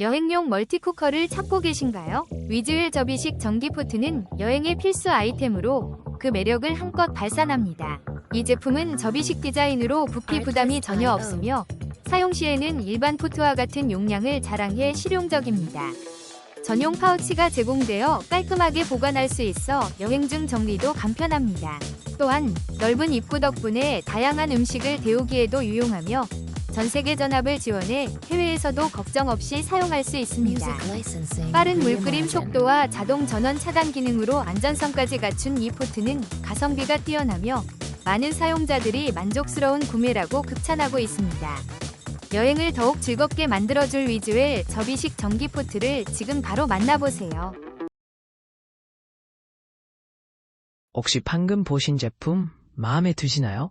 여행용 멀티쿠커를 찾고 계신가요? 위즈웰 접이식 전기포트는 여행의 필수 아이템으로 그 매력을 한껏 발산합니다. 이 제품은 접이식 디자인으로 부피 부담이 전혀 없으며 사용 시에는 일반 포트와 같은 용량을 자랑해 실용적입니다. 전용 파우치가 제공되어 깔끔하게 보관할 수 있어 여행 중 정리도 간편합니다. 또한 넓은 입구 덕분에 다양한 음식을 데우기에도 유용하며 전 세계 전압을 지원해 해외에서도 걱정 없이 사용할 수 있습니다. 빠른 물끓임 속도와 자동 전원 차단 기능으로 안전성까지 갖춘 이 포트는 가성비가 뛰어나며 많은 사용자들이 만족스러운 구매라고 극찬하고 있습니다. 여행을 더욱 즐겁게 만들어줄 위즈웰 접이식 전기 포트를 지금 바로 만나보세요. 혹시 방금 보신 제품 마음에 드시나요?